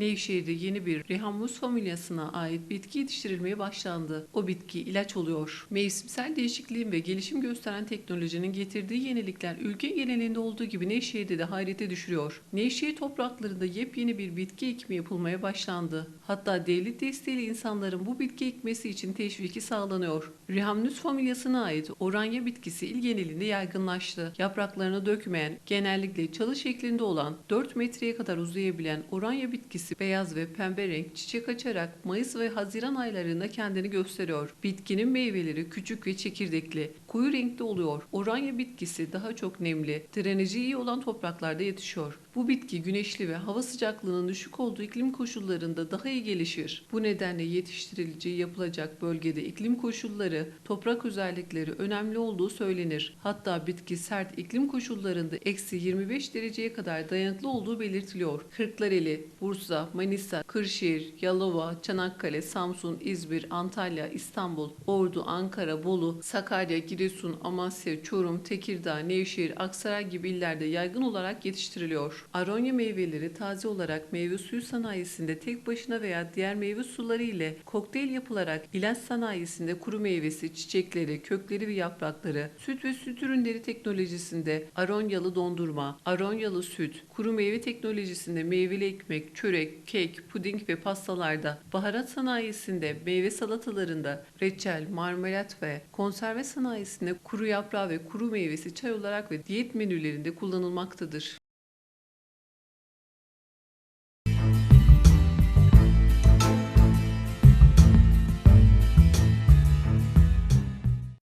Nevşehir'de yeni bir Rihammus familyasına ait bitki yetiştirilmeye başlandı. O bitki ilaç oluyor. Mevsimsel değişikliğin ve gelişim gösteren teknolojinin getirdiği yenilikler ülke genelinde olduğu gibi Nevşehir'de de hayrete düşürüyor. Nevşehir topraklarında yepyeni bir bitki ekimi yapılmaya başlandı. Hatta devlet desteğiyle insanların bu bitki ekmesi için teşviki sağlanıyor. Rihamnus familyasına ait oranya bitkisi il genelinde yaygınlaştı. Yapraklarını dökmeyen, genellikle çalı şeklinde olan 4 metreye kadar uzayabilen oranya bitkisi beyaz ve pembe renk çiçek açarak Mayıs ve Haziran aylarında kendini gösteriyor. Bitkinin meyveleri küçük ve çekirdekli, koyu renkli oluyor. Oranya bitkisi daha çok nemli, drenajı iyi olan topraklarda yetişiyor. Bu bitki güneşli ve hava sıcaklığının düşük olduğu iklim koşullarında daha iyi gelişir. Bu nedenle yetiştirileceği yapılacak bölgede iklim koşulları, toprak özellikleri önemli olduğu söylenir. Hatta bitki sert iklim koşullarında eksi 25 dereceye kadar dayanıklı olduğu belirtiliyor. Kırklareli, Bursa, Manisa, Kırşehir, Yalova, Çanakkale, Samsun, İzmir, Antalya, İstanbul, Ordu, Ankara, Bolu, Sakarya, Giresun, Amasya, Çorum, Tekirdağ, Nevşehir, Aksaray gibi illerde yaygın olarak yetiştiriliyor. Aronya meyveleri taze olarak meyve suyu sanayisinde tek başına veya diğer meyve suları ile kokteyl yapılarak ilaç sanayisinde kuru meyvesi, çiçekleri, kökleri ve yaprakları, süt ve süt ürünleri teknolojisinde aronyalı dondurma, aronyalı süt, kuru meyve teknolojisinde meyveli ekmek, çörek, kek, puding ve pastalarda, baharat sanayisinde meyve salatalarında, reçel, marmelat ve konserve sanayisinde kuru yaprağı ve kuru meyvesi çay olarak ve diyet menülerinde kullanılmaktadır.